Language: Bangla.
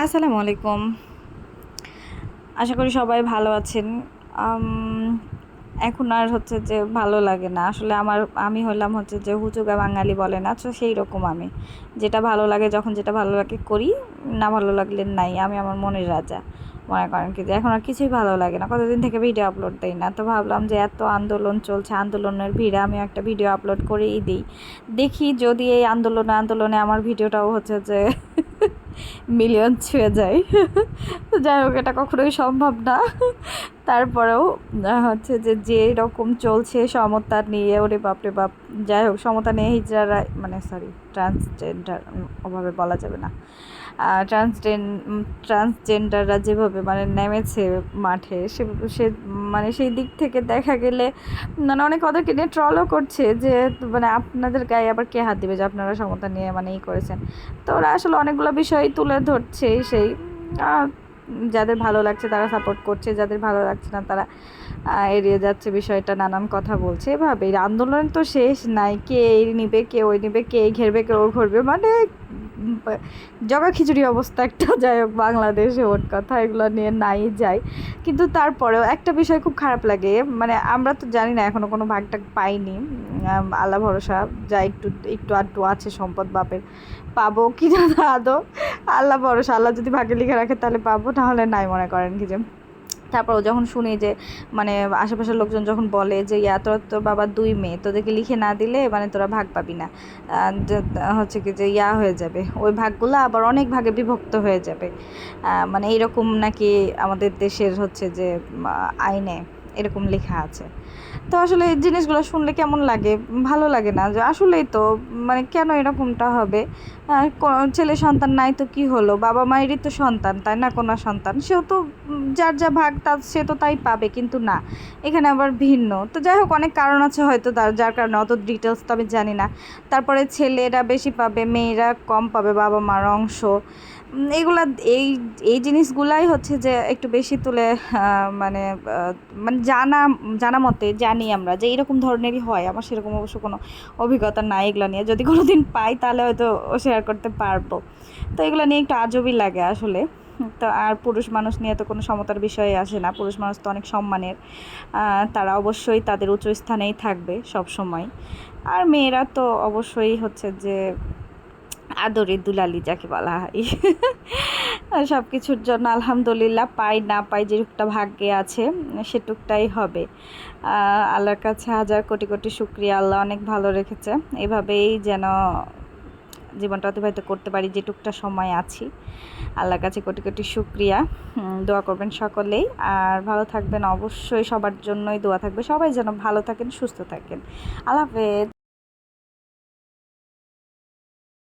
আসসালামু আলাইকুম। আশা করি সবাই ভালো আছেন। এখন আর হচ্ছে যে ভালো লাগে না। আসলে আমার, আমি হলাম হচ্ছে যে হুচুগা বাঙালি বলে না, তো সেই রকম আমি। যেটা ভালো লাগে, যখন যেটা ভালো লাগে করি, না ভালো লাগলে নাই। আমি আমার মনের রাজা। মনে করেন কি যে, এখন আর কিছুই ভালো লাগে না। কতদিন থেকে ভিডিও আপলোড দেই না। তো ভাবলাম যে এত আন্দোলন চলছে, আন্দোলনের ভিড়ে আমি একটা ভিডিও আপলোড করেই দিই। দেখি যদি এই আন্দোলনে আন্দোলনে আমার ভিডিওটাও হচ্ছে যে মিলিয়ন ছুঁয়ে যায়। তো যাই হোক, এটা কখনোই সম্ভব না। তারপরেও হচ্ছে যে যে রকম চলছে সমতা নিয়ে, ওরে বাপরে বাপ। যাই হোক, সমতা নিয়ে হিজড়ারা মানে সরি ট্রান্সজেন্ডার ওভাবে বলা যাবে না। ট্রান্সজেন ট্রান্সজেন্ডাররা যেভাবে মানে নেমেছে মাঠে, সে সে মানে সেই দিক থেকে দেখা গেলে মানে অনেক ওদেরকে নিয়ে ট্রলও করছে যে মানে আপনাদের গায়ে আবার কে হাত দিবে যে, আপনারা সমতা নিয়ে মানে ই করেছেন। তো ওরা আসলে অনেকগুলো বিষয় তুলে ধরছে সেই যাদের ভালো লাগছে তারা সাপোর্ট করছে, যাদের ভালো লাগছে না তারা এড়িয়ে যাচ্ছে বিষয়টা, নানান কথা বলছে এভাবে আন্দোলন তো শেষ নাই, কে এই নিবে, কে ওই নিবে, কে ঘেরবে, কে ও ঘুরবে মানে জগা খিচুড়ি অবস্থা একটা, যাই হোক, বাংলাদেশে ওর কথা, এগুলো নিয়ে নাই যায় কিন্তু তারপরেও একটা বিষয় খুব খারাপ লাগে মানে আমরা তো জানি না এখনও কোনো ভাগ টাগ পাইনি আল্লাহ ভরসা, যা একটু একটু আধটু আছে সম্পদ বাপের, পাবো কি না আদৌ। আল্লাহ ভরসা, আল্লাহ যদি ভাগ্যে লিখে রাখে তাহলে পাবো তাহলে নাই মনে করেন কি যে। তারপর যখন শুনি যে মানে আশেপাশের লোকজন যখন বলে যে, ইয়া তোর তোর বাবার দুই মেয়ে, তোদেরকে লিখে না দিলে মানে তোরা ভাগ পাবি না। হচ্ছে কি যে, ইয়া হয়ে যাবে। ওই ভাগগুলো আবার অনেক ভাগে বিভক্ত হয়ে যাবে। মানে এইরকম নাকি আমাদের দেশের হচ্ছে যে আইনে এরকম লেখা আছে। তো আসলে এই জিনিসগুলো শুনলে কেমন লাগে? ভালো লাগে না। যে আসলেই তো মানে কেন এরকমটা হবে? ছেলে সন্তান নাই তো কি হলো? বাবা মায়েরই তো সন্তান, তাই না কোনো সন্তান? সেও তো যার যা ভাগ তা সে তো তাই পাবে, কিন্তু না। এখানে আবার ভিন্ন। তো যাই হোক, অনেক কারণ আছে হয়তো তার, যার কারণে অত ডিটেলস তো আমি জানি না। তারপরে ছেলেরা বেশি পাবে, মেয়েরা কম পাবে, বাবা মার অংশ। এগুলা, এই এই জিনিসগুলাই হচ্ছে যে একটু বেশি তুলে মানে মানে জানা জানা মতে জানি আমরা যে এরকম ধরনেরই হয়। আমার সেরকম অবশ্য কোনো অভিজ্ঞতা নাই এগুলো নিয়ে। যদি কোনো দিন পাই, তাহলে হয়তো শেয়ার করতে পারব। তো এগুলো নিয়ে একটু আজবই লাগে আসলে। তো আর পুরুষ মানুষ নিয়ে তো কোনো সমতার বিষয়ে আসে না। পুরুষ মানুষ তো অনেক সম্মানের। তারা অবশ্যই তাদের উচ্চ স্থানেই থাকবে সব সময় আর মেয়েরা তো অবশ্যই হচ্ছে যে আদরের দুলালি যাকে বলা হয়। সব কিছুর জন্য আলহামদুলিল্লাহ পাই না পাই যেটুকটা ভাগ্যে আছে সেটুকটাই হবে। আল্লাহর কাছে হাজার কোটি কোটি শুক্রিয়া। আল্লাহ অনেক ভালো রেখেছে। এভাবেই যেন জীবনটা অতিবাহিত করতে পারি যেটুকটা সময় আছি। আল্লাহর কাছে কোটি কোটি শুক্রিয়া। দোয়া করবেন সকলেই। আর ভালো থাকবেন অবশ্যই সবার জন্যই দোয়া থাকবে। সবাই যেন ভালো থাকেন, সুস্থ থাকেন। আল্লাহ হাফেজ।